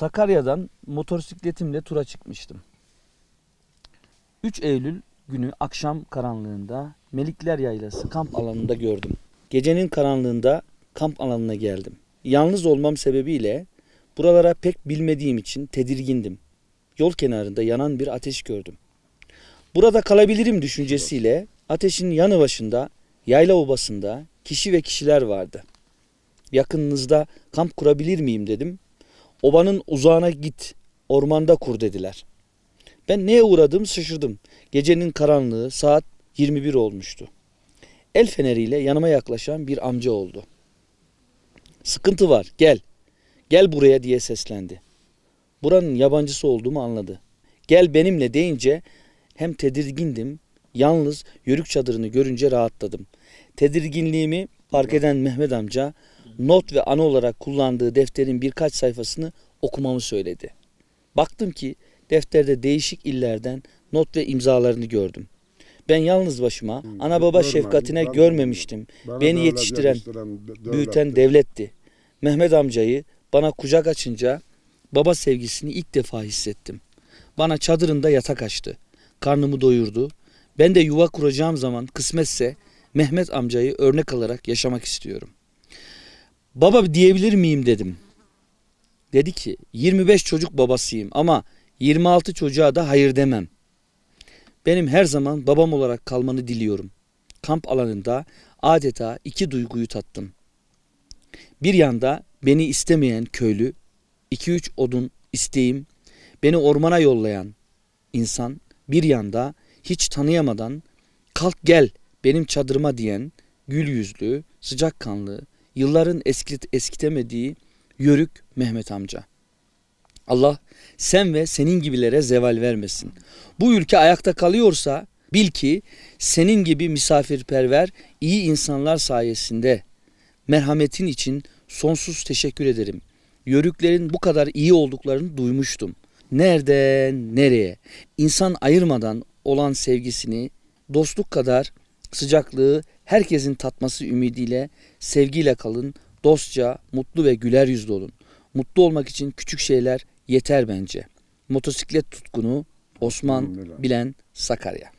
Sakarya'dan motosikletimle tura çıkmıştım. 3 Eylül günü akşam karanlığında Melikler Yaylası kamp alanında gördüm. Gecenin karanlığında kamp alanına geldim. Yalnız olmam sebebiyle buralara pek bilmediğim için tedirgindim. Yol kenarında yanan bir ateş gördüm. Burada kalabilirim düşüncesiyle ateşin yanı başında yayla obasında kişi ve kişiler vardı. Yakınınızda kamp kurabilir miyim dedim. Obanın uzağına git, ormanda kur dediler. Ben neye uğradım şaşırdım. Gecenin karanlığı saat 21 olmuştu. El feneriyle yanıma yaklaşan bir amca oldu. Sıkıntı var gel. Gel buraya diye seslendi. Buranın yabancısı olduğumu anladı. Gel benimle deyince hem tedirgindim, yalnız yörük çadırını görünce rahatladım. Tedirginliğimi fark eden Mehmet amca not ve anı olarak kullandığı defterin birkaç sayfasını okumamı söyledi. Baktım ki defterde değişik illerden not ve imzalarını gördüm. Ben yalnız başıma ana baba şefkatine görmemiştim. Beni yetiştiren, büyüten devletti. devletti. Mehmet amcayı bana kucak açınca baba sevgisini ilk defa hissettim. Bana çadırında yatak açtı. Karnımı doyurdu. Ben de yuva kuracağım zaman kısmetse Mehmet amcayı örnek alarak yaşamak istiyorum. Baba diyebilir miyim dedim. Dedi ki 25 çocuk babasıyım ama 26 çocuğa da hayır demem. Benim her zaman babam olarak kalmanı diliyorum. Kamp alanında adeta iki duyguyu tattım. Bir yanda beni istemeyen köylü, iki üç odun isteğim, beni ormana yollayan insan, bir yanda hiç tanıyamadan kalk gel benim çadırıma diyen gül yüzlü, sıcakkanlı, yılların eskit, eskitemediği yörük Mehmet amca. Allah sen ve senin gibilere zeval vermesin. Bu ülke ayakta kalıyorsa bil ki senin gibi misafirperver iyi insanlar sayesinde merhametin için sonsuz teşekkür ederim. Yörüklerin bu kadar iyi olduklarını duymuştum. Nereden nereye? İnsan ayırmadan olan sevgisini dostluk kadar sıcaklığı herkesin tatması ümidiyle sevgiyle kalın. Dostça, mutlu ve güler yüzlü olun. Mutlu olmak için küçük şeyler yeter bence. Motosiklet tutkunu Osman Bilen Sakarya.